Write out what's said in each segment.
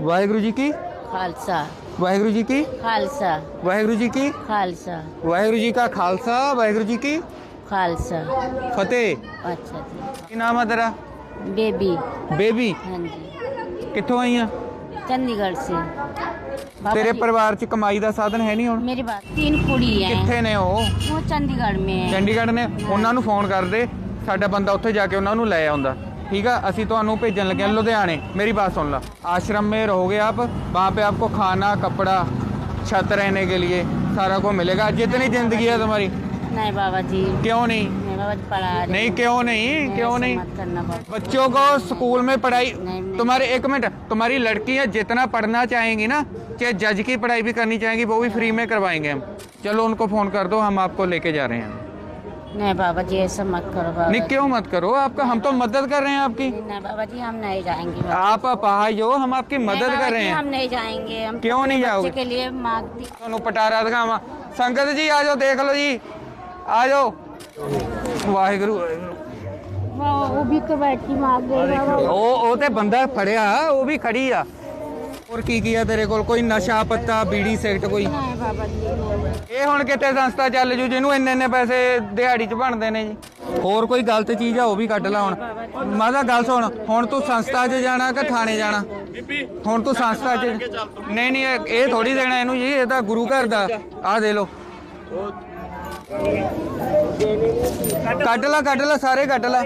ਵਾਹਿਗੁਰੂ ਜੀ ਕੀ? ਖਾਲਸਾ। ਵਾਹਿਗੁਰੂ ਜੀ ਕੀ? ਖਾਲਸਾ। ਵਾਹਿਗੁਰੂ ਜੀ ਕੀ? ਖਾਲਸਾ। ਵਾਹਿਗੁਰੂ ਜੀ ਕਾ ਖਾਲਸਾ ਵਾਹਿਗੁਰੂ ਜੀ ਕੀ? ਖਾਲਸਾ। ਫਤਿਹ। ਅੱਛਾ ਜੀ। ਕੀ ਨਾਮ ਆ ਤੇਰਾ? ਬੇਬੀ। ਬੇਬੀ? ਹਾਂਜੀ। ਕਿੱਥੋਂ ਆਈ ਆ? ਚੰਡੀਗੜ੍ਹ ਸੇ। ਤੇਰੇ ਪਰਿਵਾਰ ਚ ਕਮਾਈ ਦਾ ਸਾਧਨ ਹੈ ਨਹੀਂ ਹੁਣ? ਮੇਰੇ ਬਾਤ ਤਿੰਨ ਕੁੜੀ ਹੈ ਕਿੱਥੇ ਨੇ ਉਹ? ਉਹ ਚੰਡੀਗੜ੍ਹ ਮੇ ਚੰਡੀਗੜ੍ਹ ਨੇ। ਉਹਨਾਂ ਨੂੰ ਫੋਨ ਕਰਦੇ ਸਾਡਾ ਬੰਦਾ ਉੱਥੇ ਜਾ ਕੇ ਉਹਨਾਂ ਨੂੰ ਲੈ ਆਉਂਦਾ। ठीक है ਅਸੀਂ ਤੁਹਾਨੂੰ ਭੇਜਣ ਲੱਗੇ ਹਾਂ ਲੁਧਿਆਣੇ मेरी बात सुन ला आश्रम में रहोगे आप वहाँ पे आपको खाना कपड़ा छत रहने के लिए सारा को मिलेगा जितनी जिंदगी है तुम्हारी नहीं बाबा जी क्यों नहीं नहीं बाबा जी पढ़ा रहे नहीं क्यों नहीं नहीं, क्यों ऐसे नहीं मत करना बाबा बच्चों को स्कूल में पढ़ाई नहीं, नहीं। तुम्हारे एक मिनट तुम्हारी लड़कियां जितना पढ़ना चाहेंगी ना चाहे जज की पढ़ाई भी करनी चाहेंगी वो भी फ्री में करवाएंगे हम चलो उनको फोन कर दो हम आपको लेके जा रहे हैं नहीं बाबा जी ऐसा मत करो बाबा नहीं जी। क्यों मत करो आपका हम तो मदद कर रहे हैं आपकी नहीं बाबा जी हम नहीं जाएंगे बाबा। आप भाई हो हम आपकी नहीं, मदद बाबा कर रहे जी, हैं हम नहीं जाएंगे हम क्यों नहीं अपने जाओगे? बच्चे के लिए मांगती ਤੁਹਾਨੂੰ ਪਟਾਰਾ ਦਿਖਾਵਾਂ ਸੰਗਤ ਜੀ ਆ ਜਾਓ ਦੇਖ ਲਓ ਜੀ ਆ ਜਾਓ ਵਾਹਿਗੁਰੂ ਵਾਹਿਗੁਰੂ। वो वो भी तो बैठी मांग गई बाबा ਉਹ ਉਹ ਤੇ ਬੰਦਾ ਫੜਿਆ ਉਹ ਵੀ ਖੜੀ ਆ ਹੋਰ ਕੀ ਕੀ ਆ ਤੇਰੇ ਕੋਲ? ਕੋਈ ਨਸ਼ਾ ਪੱਤਾ ਬੀੜੀ ਸਿਗਰਟ ਕੋਈ? ਇਹ ਹੁਣ ਕਿਤੇ ਸੰਸਥਾ ਚੱਲ ਜੂ ਜਿਹਨੂੰ ਇੰਨੇ ਇੰਨੇ ਪੈਸੇ ਦਿਹਾੜੀ 'ਚ ਬਣਦੇ ਨੇ ਜੀ? ਹੋਰ ਕੋਈ ਗਲਤ ਚੀਜ਼ ਆ ਉਹ ਵੀ ਕੱਢ ਲਾ ਹੁਣ। ਮਾਦਾ ਗੱਲ ਸੁਣ ਹੁਣ ਤੂੰ ਸੰਸਥਾ 'ਚ ਜਾਣਾ ਕਿ ਥਾਣੇ ਜਾਣਾ? ਹੁਣ ਤੂੰ ਸੰਸਥਾ 'ਚ ਨਹੀਂ ਨਹੀਂ ਇਹ ਥੋੜੀ ਦੇਣਾ ਇਹਨੂੰ ਜੀ ਇਹ ਤਾਂ ਗੁਰੂ ਘਰ ਦਾ। ਆ ਦੇ ਲੋ ਕੱਢ ਲਾ ਕੱਢ ਲਾ ਸਾਰੇ ਕੱਢ ਲਾ।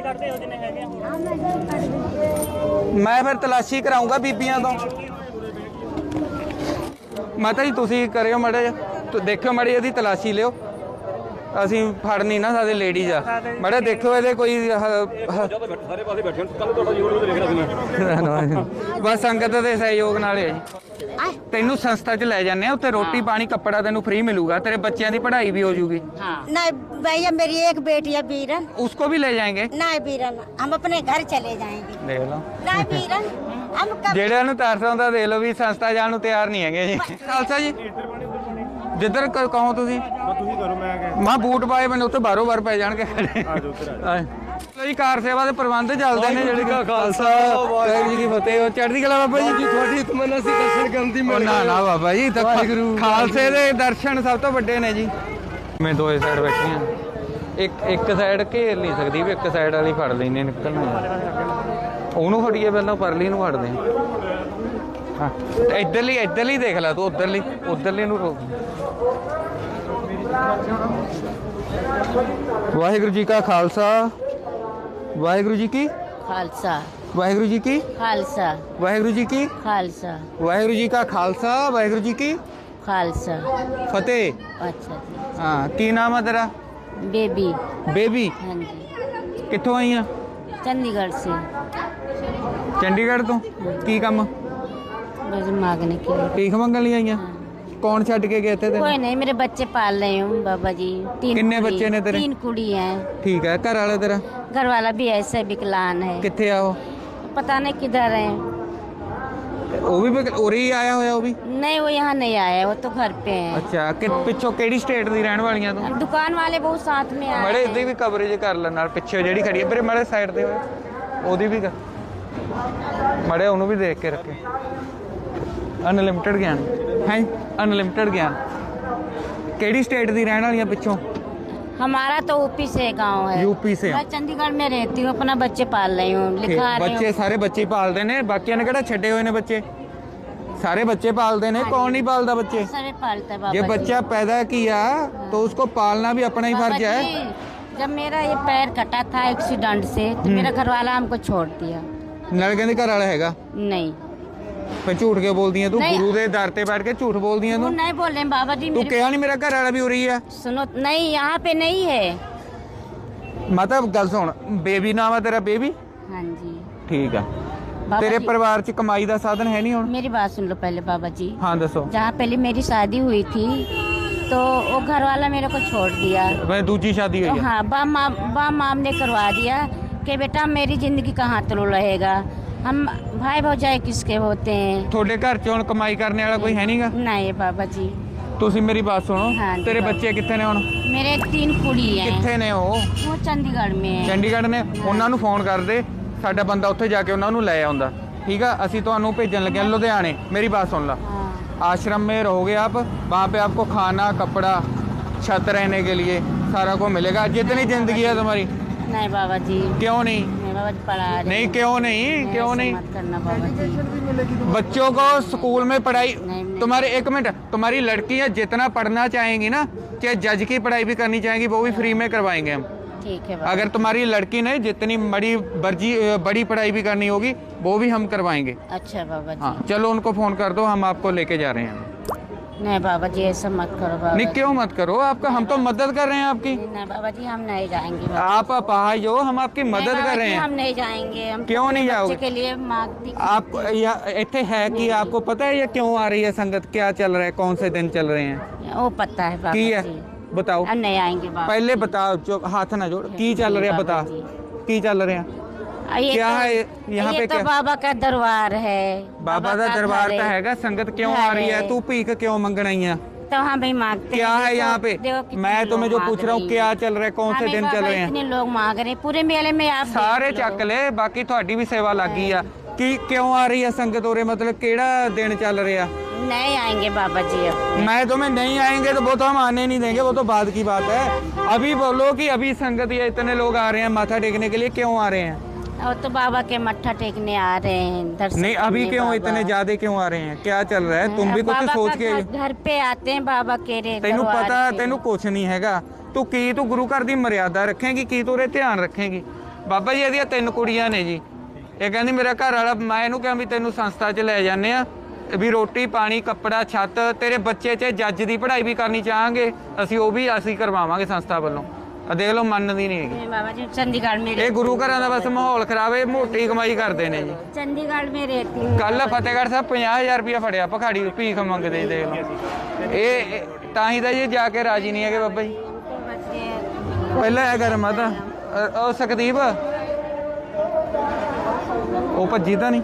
ਮੈਂ ਫਿਰ ਤਲਾਸ਼ੀ ਕਰਾਉਂਗਾ ਬੀਬੀਆਂ ਤੋਂ। ਮਾਤਾ ਜੀ ਤੁਸੀਂ ਕਰਿਓ ਮੜਾ ਜਿਹਾ ਦੇਖਿਓ ਮੜੀ ਇਹਦੀ ਤਲਾਸ਼ੀ ਲਿਓ। ਅਸੀਂ ਫੜ ਨਹੀਂ ਨਾ ਸਾਡੇ ਲੇਡੀਜ਼ ਆ। ਮੜਾ ਦੇਖੋ ਇਹਦੇ ਕੋਈ ਸਾਰੇ ਪਾਸੇ ਬੈਠੇ ਹੋ। ਕੱਲ ਤੁਹਾਡਾ YouTube ਬਸ ਸੰਗਤ ਦੇ ਸਹਿਯੋਗ ਨਾਲ ਹੈ ਜੀ। ਤੈਨੂੰ ਸੰਸਥਾ 'ਚ ਲੈ ਜਾਂਦੇ ਆ ਉੱਥੇ ਰੋਟੀ ਪਾਣੀ ਕੱਪੜਾ ਤੈਨੂੰ ਫ੍ਰੀ ਮਿਲੂਗਾ ਤੇਰੇ ਬੱਚਿਆਂ ਦੀ ਪੜ੍ਹਾਈ ਵੀ ਹੋ ਜੂਗੀ। नहीं भैया मेरी एक बेटी ਉਸਕੋ ਵੀ ਲੈ ਜਾਏਗੇ? नहीं बीरन हम अपने घर चले जाएंगे ਦੇਖ ਲਓ। ਜਿਹੜਿਆਂ ਨੂੰ ਤਰਸ ਆਉਂਦਾ ਦੇਖ ਲਓ ਵੀ ਸੰਸਥਾ ਜਾਣ ਨੂੰ ਤਿਆਰ ਨਹੀਂ ਹੈਗੇ ਜੀ। ਖਾਲਸਾ ਜੀ। ਜਿੱਧਰ ਕ- ਕਹੋ ਤੁਸੀਂ। ਤੁਸੀਂ ਕਰੋ ਮੈਂ ਕਿਹਾ ਮਾਂ ਬੂਟ ਪਾਏ ਮੈਨੂੰ ਉੱਥੇ ਬਾਰੋ ਬਾਰ ਪੈ ਜਾਣਗੇ। ਆ ਜਾਓ ਉੱਧਰ ਆ ਲੋ ਜੀ ਕਾਰ ਸੇਵਾ ਦੇ ਪ੍ਰਬੰਧ ਚੱਲਦੇ ਨੇ ਜਿਹੜੇ ਕਿ ਖਾਲਸਾ ਵਾਹਿਗੁਰੂ ਜੀ ਕੀ ਫਤਿਹ। ਉਹ ਚੜ੍ਹਦੀ ਕਲਾ ਬਾਬਾ ਜੀ। ਤੁਹਾਡੀ ਤਮੰਨਾ ਸੀ ਦਰਸ਼ਨ ਕਰਨ ਦੀ ਉਹ ਨਾ ਨਾ ਬਾਬਾ ਜੀ ਤਾਂ ਖਾਲਸੇ ਦੇ ਦਰਸ਼ਨ ਸਭ ਤੋਂ ਵੱਡੇ ਨੇ ਜੀ। ਮੈਂ ਦੋਏ ਸਾਈਡ ਬੈਠੀਆਂ ਇੱਕ ਇੱਕ ਸਾਈਡ ਘੇਰ ਨਹੀਂ ਸਕਦੀ ਵੀ ਇੱਕ ਸਾਈਡ ਵਾਲੀ ਫੜ ਲੈਨੇ ਨਿਕਲਣਾ ਉਹਨੂੰ ਫੜੀਏ ਪਹਿਲਾਂ ਪਰਲੀ ਨੂੰ ਫੜਦੇ ਹਾਂ। ਹਾਂ। ਇੱਧਰਲੀ ਇੱਧਰਲੀ ਦੇਖ ਲੈ ਤੂੰ ਉੱਧਰਲੀ ਉੱਧਰਲੀ ਨੂੰ ਰੋਕ ਵਾਹਿਗੁਰੂ ਜੀ ਕਾ ਖਾਲਸਾ। ਵਾਹਿਗੁਰੂ ਜੀ ਕੀ? ਖਾਲਸਾ। ਵਾਹਿਗੁਰੂ ਜੀ ਕੀ? ਖਾਲਸਾ। ਵਾਹਿਗੁਰੂ ਜੀ ਕੀ? ਖਾਲਸਾ। ਵਾਹਿਗੁਰੂ ਜੀ ਕਾ ਖਾਲਸਾ ਵਾਹਿਗੁਰੂ ਜੀ ਕੀ? ਖਾਲਸਾ। ਫਤਿਹ। ਅੱਛਾ ਹਾਂ ਕੀ ਨਾਮ ਹੈ ਤੇਰਾ? ਬੇਬੀ। ਬੇਬੀ? ਹਾਂਜੀ। ਕਿੱਥੋਂ ਆਈ ਆ? ਚੰਡੀਗੜ੍ਹ ਸੇ। ਚੰਡੀਗੜ੍ਹ ਤੋਂ? ਕੀ ਕੰਮ? रोज ਭੀਖ ਮੰਗਣ ਲਈ ਆਈਆਂ? ਕੌਣ ਛੱਡ ਕੇ ਗਏ ਇੱਥੇ ਤੇ कोई नहीं मेरे बच्चे पाल रहे हूँ बाबा जी तीन कितने कुड़ी- बच्चे ने तेरे? तीन ਠੀਕ ਹੈ ਘਰ ਵਾਲਾ ਤੇਰਾ? घर वाला भी ऐसे विकलांग है ਕਿੱਥੇ ਆ ਉਹ? पता नहीं किधर है ਉਹ ਵੀ ਬਿਕ- ਉਰੇ ਹੀ ਆਇਆ ਹੋਇਆ ਉਹ ਵੀ? नहीं वो यहाँ नहीं आया वो तो घर पे है ਅੱਛਾ ਕਿ ਪਿੱਛੋਂ ਕਿਹੜੀ ਸਟੇਟ ਦੀ ਰਹਿਣ ਵਾਲੀਆਂ ਤੂੰ? दुकान वाले बहुत साथ में आए ਮੜੇ ਇਹਦੀ ਵੀ ਕਵਰੇਜ ਕਰ ਲੈਣ ਨਾਲ ਪਿੱਛੇ ਜਿਹੜੀ ਖੜੀ ਹੈ ਮੇਰੇ ਮੜੇ ਸਾਈਡ ਤੇ ਉਹਦੀ ਵੀ ਮੜੇ ਉਹਨੂੰ ਵੀ ਦੇਖ ਕੇ ਰੱਖੇ। ਅਨਲਿਮਿਟਿਡ ਗਿਆਨ ਹੈ ਅਨਲਿਮਿਟਿਡ ਗਿਆਨ ਕਿਹੜੀ ਸਟੇਟ ਦੀ ਰਹਿਣ ਵਾਲੀਆਂ ਪਿੱਛੋਂ हमारा तो यूपी से गांव है यूपी से? मैं चंडीगढ़ में रहती हूँ अपना बच्चे पाल रही हूँ लिखा रही ਬੱਚੇ हूँ ਸਾਰੇ ਬੱਚੇ ਹੀ ਪਾਲਦੇ ਨੇ ਬਾਕੀਆਂ ਨੇ ਕਿਹੜਾ ਛੱਡੇ ਹੋਏ ਨੇ ਬੱਚੇ ਸਾਰੇ ਬੱਚੇ पालते ਨੇ कौन नहीं पालता बच्चे सभी पालता है बाबा ये जी। बच्चा पैदा किया तो उसको पालना भी अपना ही बाबा फर्ज है जी, जब मेरा ये पैर कटा था एक्सीडेंट से तो मेरा घर वाला हमको छोड़ दिया ਨਾਲ ਕਹਿੰਦੇ ਘਰ ਵਾਲਾ ਹੈਗਾ नहीं ਫਿਰ ਝੂਠ ਕੇ ਬੋਲਦੀ ਹੈ ਤੂੰ नहीं। ਗੁਰੂ ਦੇ ਦਰ ਤੇ ਬੈਠ ਕੇ ਝੂਠ ਬੋਲਦੀ ਹੈ वो ਤੂੰ नहीं बोल रहे हैं बाबा जी ਤੂੰ मेरे ਕਿਹਾ ਨਹੀਂ ਮੇਰਾ ਘਰ ਵਾਲਾ ਵੀ ਹੋ ਰਹੀ ਹੈ सुनो नहीं यहाँ पे नहीं है ਮਾਤਾ ਗੱਲ ਸੁਣ ਬੇਬੀ ਨਾਮ ਹੈ ਤੇਰਾ ਬੇਬੀ हाँ जी ਠੀਕ ਆ बाबा ਤੇਰੇ जी, ਪਰਿਵਾਰ ਚ ਕਮਾਈ ਦਾ ਸਾਧਨ ਹੈ ਨਹੀਂ ਹੁਣ मेरी बात सुन लो पहले बाबा जी ਹਾਂ ਦੱਸੋ जहाँ पहले मेरी शादी हुई थी तो वो घर वाला मेरे को छोड़ दिया ਮੈਂ ਦੂਜੀ ਸ਼ਾਦੀ तो ਹੋਈ ਹੈ हाँ बा माम बा माम ने करवा दिया कि बेटा मेरी जिंदगी कहाँ तलो रहेगा हम भाई भौजाई किसके होते हैं ਤੁਹਾਡੇ ਘਰ ਚ ਹੁਣ ਕਮਾਈ ਕਰਨ ਵਾਲਾ ਕੋਈ ਹੈ ਨਹੀਂਗਾ नहीं बाबा जी ਤੁਸੀਂ ਮੇਰੀ ਬਾਤ ਸੁਣੋ ਹਾਂ ਜੀ, ਤੇਰੇ ਬਾਬਾ। ਬੱਚੇ ਕਿੱਥੇ ਨੇ ਹੁਣ मेरे तीन कुड़ी हैं ਕਿੱਥੇ ਨੇ ਉਹ वो चंडीगढ़ में है ਚੰਡੀਗੜ੍ਹ ਨੇ ਉਹਨਾਂ ਨੂੰ ਫੋਨ ਕਰਦੇ ਸਾਡਾ ਬੰਦਾ ਉੱਥੇ ਜਾ ਕੇ ਉਹਨਾਂ ਨੂੰ ਲੈ ਆਉਂਦਾ ठीक है ਅਸੀਂ ਤੁਹਾਨੂੰ ਭੇਜਣ ਲੱਗੇ ਹਾਂ ਲੁਧਿਆਣੇ ਮੇਰੀ ਬਾਤ ਸੁਣ ਲਾ हाँ आश्रम में रहोगे आप वहाँ पे आपको खाना कपड़ा छत रहने के लिए सारा को मिलेगा जितनी जिंदगी है तुम्हारी नहीं बाबा जी क्यों नहीं नहीं बाबा जी पढ़ा रहे नहीं क्यों नहीं क्यों नहीं? मत करना बाबा जी। बच्चों को स्कूल में पढ़ाई। तुम्हारे एक मिनट तुम्हारी लड़कियाँ जितना पढ़ना चाहेंगी ना चाहे जज की पढ़ाई भी करनी चाहेंगी वो भी फ्री में करवाएँगे हम। ठीक है अगर तुम्हारी लड़की ने जितनी बड़ी बर्जी बड़ी पढ़ाई भी करनी होगी वो भी हम करवाएँगे। अच्छा बाबा जी। हाँ चलो उनको फ़ोन कर दो हम आपको लेके जा रहे हैं। नहीं बाबा जी ऐसा मत करो बाबा नहीं क्यों मत करो? आपका हम तो मदद कर रहे हैं आपकी। नहीं बाबा जी हम नहीं जाएँगे। आप अपाहिज हो हम आपकी मदद कर रहे जी, हम हैं नहीं जाएँगे। हम क्यों नहीं जाओगे? के लिए आप इतने है कि आपको पता है ये क्यों आ रही है संगत? क्या चल रहा है? कौन से दिन चल रहे हैं? वो पता है बाबा की है? बताओ। नहीं आएँगे पहले बताओ जो हाथ ना जोड़। की चल रहा है बता। की चल रहे हैं? ये क्या तो, है? यहाँ पे तो क्या? बाबा का दरबार है। बाबा का दरबार तो हैगा संगत क्यों आ रही है? तू भीख क्यों मंगना ही? है तो हम भी मांगते क्या है यहाँ पे? मैं तुम्हें जो पूछ रहा हूँ क्या चल रहा है? कौन से दिन चल रहे हैं लोग मांग रहे पूरे मेले में आप सारे चक ले बाकी थोड़ी भी सेवा लग गई है। कि क्यों आ रही है संगत और मतलब केड़ा दिन चल रहा? है नहीं आएँगे बाबा जी अब। मैं तुम्हें नहीं आएँगे तो वो तो हम आने नहीं देंगे वो तो बाद की बात है। अभी बोलो कि अभी संगत या इतने लोग आ रहे हैं माथा टेकने के लिए क्यों आ रहे हैं? और तो बाबा के मत्था टेकने आ रहे हैं दर्शन नहीं अभी करने क्यों बाबा। इतने ज्यादा क्यों आ रहे हैं क्या चल रहा है तुम भी अब कुछ बाबा सोच का के घर- घर पे आते हैं बाबा के रे ਤੈਨੂੰ दरबार ਪਤਾ पे। ਤੈਨੂੰ ਕੁਝ ਨਹੀਂ ਹੈਗਾ ਤੂੰ ਕੀ ਤੂੰ ਗੁਰੂ ਘਰ ਦੀ ਮਰਿਆਦਾ ਰੱਖੇਂਗੀ ਕੀ ਤੂੰ ਉਰੇ ਧਿਆਨ ਰੱਖੇਂਗੀ ਬਾਬਾ ਜੀ ਇਹਦੀਆਂ ਤਿੰਨ ਕੁੜੀਆਂ ਨੇ ਜੀ ਇਹ ਕਹਿੰਦੀ ਮੇਰਾ ਘਰ ਵਾਲਾ ਮੈਂ ਇਹਨੂੰ ਕਿਹਾ ਵੀ ਤੈਨੂੰ ਸੰਸਥਾ 'ਚ ਲੈ ਜਾਂਦੇ ਆ ਵੀ ਰੋਟੀ ਪਾਣੀ ਕੱਪੜਾ ਛੱਤ ਤੇਰੇ ਬੱਚੇ 'ਚ ਜੱਜ ਦੀ ਪੜ੍ਹਾਈ ਵੀ ਕਰਨੀ ਚਾਹਾਂਗੇ ਅਸੀਂ ਉਹ ਵੀ ਅਸੀਂ ਕਰਵਾਵਾਂਗੇ ਸੰਸਥਾ ਵੱਲੋਂ ਆ ਦੇਖ ਲਓ ਮੰਨਦੀ ਨਹੀਂ ਹੈਗੀ नहीं, बाबा जी चंडीगढ़ में ਇਹ ਗੁਰੂ ਘਰਾਂ ਦਾ ਬਸ ਮਾਹੌਲ ਖਰਾਬ ਹੈ ਮੋਟੀ ਕਮਾਈ ਕਰਦੇ ਨੇ ਜੀ चंडीगढ़ में रहती हूँ ਕੱਲ ਫਤਿਹਗੜ੍ਹ ਸਾਹਿਬ 50000 ਰੁਪਇਆ ਫੜਿਆ ਭਖਾੜੀ ਭੀਖ ਮੰਗਦੇ ਜੀ ਦੇਖ ਲਓ ਇਹ ਇਹ- ਤਾਂ ਹੀ ਤਾਂ ਜੀ ਜਾ ਕੇ ਰਾਜੀ ਨਹੀਂ ਹੈਗੇ ਬਾਬਾ ਜੀ तो बस ये ਪਹਿਲਾਂ ਇਹ ਕਰ ਮਾਤਾ ਅ- ਉਹ ਸਕਦੀਪ ਉਹ ਭੱਜੀ ਤਾਂ ਨਹੀਂ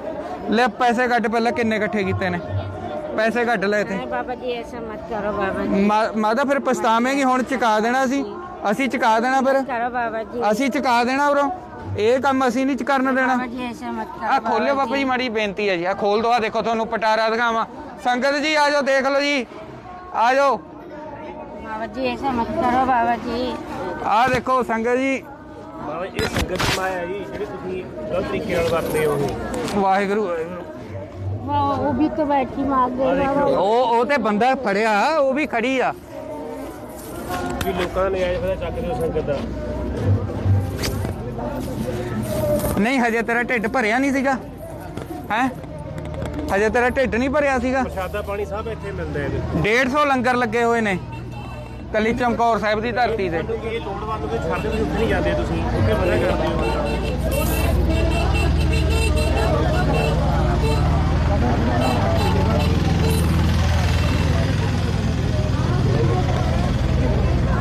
ਲੈ ਪੈਸੇ ਕੱਢ ਪਹਿਲਾਂ ਕਿੰਨੇ ਇਕੱਠੇ ਕੀਤੇ ਨੇ ਪੈਸੇ ਕੱਢ ਲੈ ਤੇ नहीं बाबा जी ऐसा मत करो बाबा जी ਮਾ- ਮਾਤਾ ਫਿਰ ਪਛਤਾਵੇਂਗੀ ਹੁਣ ਚੁਕਾ ਦੇਣਾ ਅਸੀਂ ਅਸੀਂ ਚੁਕਾ ਦੇਣਾ ਫਿਰ। ਕਰੋ ਬਾਬਾ ਜੀ। ਅਸੀਂ ਚੁਕਾ ਦੇਣਾ ਉਰੋਂ। ਇਹ ਕੰਮ ਅਸੀਂ ਨਹੀਂ ਕਰਨ ਦੇਣਾ। ਆ ਖੋਲਿਓ ਬਾਬਾ ਜੀ ਮਾੜੀ ਬੇਨਤੀ ਹੈ ਜੀ। ਆ ਖੋਲ ਦੋ ਆ ਦੇਖੋ ਤੁਹਾਨੂੰ ਪਟਾਰਾ ਦਿਖਾਵਾਂ। ਸੰਗਤ ਜੀ ਆ ਜਾਓ ਦੇਖ ਲਓ ਜੀ। ਆ ਜਾਓ। ਬਾਬਾ ਜੀ ਐਸਾ ਮਤ ਕਰੋ ਬਾਬਾ ਜੀ। ਆ ਦੇਖੋ ਸੰਗਤ ਜੀ। ਬਾਬਾ ਜੀ ਇਹ ਸੰਗਤ ਮਾਇਆ ਜੀ ਜਿਹੜੀ ਤੁਸੀਂ ਗਲਤ ਤਰੀਕੇ ਨਾਲ ਵਰਤਦੇ ਹੋ। ਵਾਹਿਗੁਰੂ। ਵਾਹਿਗੁਰੂ ਉਹ ਵੀ ਤਾਂ ਬੈਠੀ ਮਾਰ ਉਹ ਉਹ ਤੇ ਬੰਦਾ ਫੜਿਆ ਉਹ ਵੀ ਖੜੀ ਆ। ਵੀ ਲੋਕਾਂ ਨੇ ਆਏ ਫਿਰ ਚੱਕਦੇ ਹੋ ਸੰਗਤ ਦਾ। ਨਹੀਂ ਹਜੇ ਤੇਰਾ ਢਿੱਡ ਭਰਿਆ ਨਹੀਂ ਸੀਗਾ। ਹੈ? ਹਜੇ ਤੇਰਾ ਢਿੱਡ ਨਹੀਂ ਭਰਿਆ ਸੀਗਾ। ਪ੍ਰਸ਼ਾਦਾ ਪਾਣੀ ਸਭ ਇੱਥੇ ਮਿਲਦਾ ਹੈ 150 ਲੰਗਰ ਲੱਗੇ ਹੋਏ ਨੇ। ਕੱਲੀ ਚਮਕੌਰ ਸਾਹਿਬ ਦੀ ਧਰਤੀ ਤੇ। ਇਹ ਲੋੜਵੰਦ ਕੋਈ ਛੱਡ ਵੀ ਉੱਥੇ ਨਹੀਂ ਜਾਂਦੇ ਤੁਸੀਂ। ਉੱਥੇ ਮਨਾ ਕਰਦੇ ਹੋ।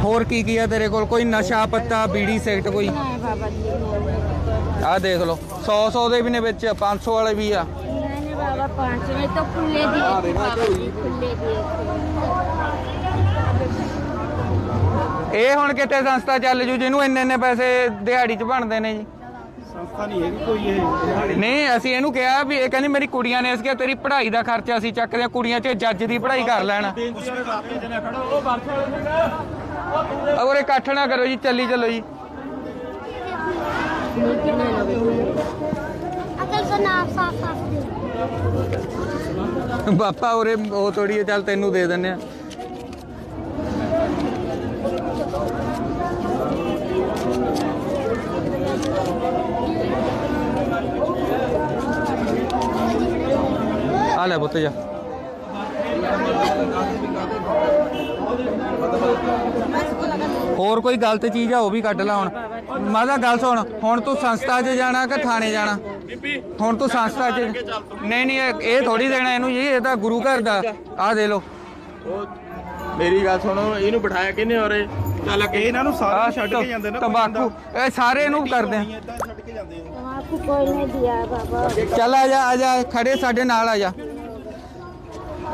ਹੋਰ ਕੀ ਕੀ ਆ ਤੇਰੇ ਕੋਲ? ਕੋਈ ਨਸ਼ਾ ਪੱਤਾ ਬੀੜੀ ਸਿਗਰਟ ਕੋਈ? ਆ ਦੇਖ ਲਓ 100 100 ਦੇ ਵੀ ਨੇ ਵਿੱਚ 500 ਵਾਲੇ ਵੀ ਆ। ਇਹ ਹੁਣ ਕਿਤੇ ਸੰਸਥਾ ਚੱਲ ਜੂ ਜਿਹਨੂੰ ਇੰਨੇ ਇੰਨੇ ਪੈਸੇ ਦਿਹਾੜੀ 'ਚ ਬਣਦੇ ਨੇ ਜੀ? ਸੰਸਥਾ ਨਹੀਂ ਹੈਗੀ ਕੋਈ ਇਹ। ਨਹੀਂ ਅਸੀਂ ਇਹਨੂੰ ਕਿਹਾ ਵੀ ਇਹ ਕਹਿੰਦੀ ਮੇਰੀ ਕੁੜੀਆਂ ਨੇ ਅਸੀਂ ਕਿਹਾ ਤੇਰੀ ਪੜ੍ਹਾਈ ਦਾ ਖਰਚਾ ਅਸੀਂ ਚੱਕਦੇ ਆ ਕੁੜੀਆਂ 'ਚ ਜੱਜ ਦੀ ਪੜ੍ਹਾਈ ਕਰ ਲੈਣ। ਔਰ ਇਕੱਠ ਨਾ ਕਰੋ ਜੀ ਚੱਲੀ ਚੱਲੋ ਜੀ। ਅਕਲ ਸਨਾਪ ਸਾਫ਼ ਸਾਫ਼ ਬਾਪਾ ਔਰੇ ਉਹ ਥੋੜੀ ਚੱਲ ਤੈਨੂੰ ਦੇ ਦਿੰਨੇ ਆ। ਆ ਲੈ ਜਾ। ਹੋਰ ਕੋਈ ਗਲਤ ਚੀਜ਼ ਆ ਉਹ ਵੀ ਕੱਢ ਲੈ ਹੁਣ ਮਾਦਾ ਗੱਲ ਸੁਣ ਹੁਣ ਤੂੰ ਸੰਸਥਾ 'ਚ ਜਾਣਾ ਕਿ ਥਾਣੇ ਜਾਣਾ ਹੁਣ ਤੂੰ ਸੰਸਥਾ 'ਚ ਨਹੀਂ ਨਹੀਂ ਇਹ- ਇਹ ਥੋੜੀ ਦੇਣਾ ਇਹਨੂੰ ਜੀ ਇਹ ਤਾਂ ਗੁਰੂ ਘਰ ਦਾ ਆ ਦੇ ਲੋ ਮੇਰੀ ਗੱਲ ਸੁਣੋ ਇਹਨੂੰ ਬਿਠਾਇਆ ਕਿਹਨੇ ਔਰੇ ਚੱਲ ਅੱਗੇ ਇਹਨਾਂ ਨੂੰ ਆ ਛੱਡ ਤੰਬਾਕੂ ਇਹ ਸਾਰੇ ਇਹਨੂੰ ਕਰਦੇ ਆ ਛੱਡ ਕੇ ਜਾਂਦੇ ਹੋ आपको कोई नहीं दिया बाबा ਚੱਲ ਆ ਜਾ ਆ ਜਾ ਖੜੇ ਸਾਡੇ ਨਾਲ ਆ ਜਾ